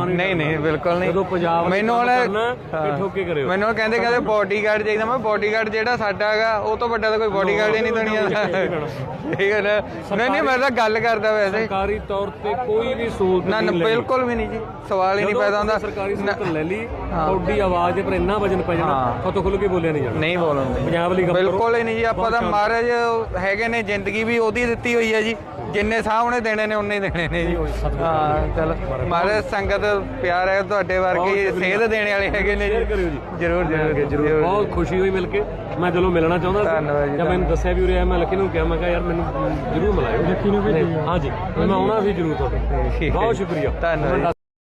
ਨਹੀਂ ਨਹੀਂ ਬਿਲਕੁਲ ਨਹੀਂ ਜਦੋਂ ਪੰਜਾਬ ਨੇ ਮੈਨੂੰ ਹੁਣ ਠੋਕ ਕਰਿਓ। ਮੈਨੂੰ ਕਹਿੰਦੇ ਕਹਿੰਦੇ ਬਾਡੀਗਾਰਡ ਚਾਹੀਦਾ ਮੈਂ ਬਾਡੀਗਾਰਡ ਜਿਹੜਾ ਸਾਡਾ ਹੈਗਾ ਉਹ ਤੋਂ ਵੱਡਾ ਤਾਂ ਕੋਈ ਬਾਡੀਗਾਰਡ ਹੀ ਨਹੀਂ ਦੁਨੀਆ ਦਾ ਠੀਕ ਹੈ ਨਾ ਨਹੀਂ ਨਹੀਂ ਮੈਂ ਤਾਂ ਗੱਲ ਕਰਦਾ ਵੈਸੇ ਸਰਕਾਰੀ ਤੌਰ ਤੇ ਕੋਈ ਵੀ ਸਹੂਲਤ ਨਾ ਨਾ ਨਹੀਂ ਲੈਣੀ। ਬਿਲਕੁਲ ਵੀ ਨਹੀਂ ਜੀ ਸਵਾਲ ਹੀ ਨਹੀਂ ਪੈਦਾ ਹੁੰਦਾ ਸਰਕਾਰੀ ਸਹੂਲਤ ਨਾ- ਲੈ ਲਈ। ਤੁਹਾਡੀ ਆਵਾਜ਼ ਪਰ ਇੰਨਾ ਵਜਨ ਪੈ ਜਾਣਾ। ਖਤੋ ਖੁੱਲ ਕੇ ਬੋਲਿਆ ਨਹੀਂ ਜਾਣਾ ਨਹੀਂ ਬੋਲਣਦੇ ਪੰਜਾਬ ਲਈ। ਬਿਲਕੁਲ ਹੀ ਨਹੀਂ ਜੀ ਆਪਾਂ ਤਾਂ। ਮਹਾਰਾਜ ਹੈਗੇ ਨੇ ਜ਼ਿੰਦਗੀ ਵੀ ਉਹਦੀ ਦਿੱਤੀ ਹੋਈ ਹੈ ਜੀ ਜਿੰਨੇ ਸਾਹਮਣੇ ਦੇਣੇ ਨੇ ਉਨੇ ਹੀ ਦੇਣੇ ਨੇ ਜੀ ਹਾਂ ਚਲ। ਮਹਾਰਾਜ ਸੰਗਤ ਪਿਆਰ ਹੈ ਤੁਹਾਡੇ ਵਰਗੀ ਸੇਧ ਦੇਣ ਵਾਲੇ ਹੈਗੇ ਨੇ। ਜੀ। ਜਰੂਰ ਜਰੂਰ ਬਹੁਤ ਖੁਸ਼ੀ ਹੋਈ ਮਿਲ ਕੇ। ਮੈਂ ਦਿਲੋਂ ਮਿਲਣਾ ਚਾਹੁੰਦਾ ਧੰਨਵਾਦ ਜੀ, ਜਦ ਮੈਨੂੰ ਦੱਸਿਆ ਵੀ ਉਰੇ ਆ ਮੈਂ ਲੱਕੀ ਨੂੰ ਕਿਹਾ ਮੈਂ ਕਿਹਾ ਯਾਰ ਮੈਨੂੰ ਜ਼ਰੂਰ ਮਿਲਾਇਓ। ਲੱਕੀ ਨੂੰ ਵੀ ਹਾਂ ਜੀ। ਮੈਂ ਆਉਣਾ ਵੀ ਜ਼ਰੂਰ ਤੁਹਾਡੇ ਬਹੁਤ। ਸ਼ੁਕਰੀਆ। ਧੰਨਵਾਦ।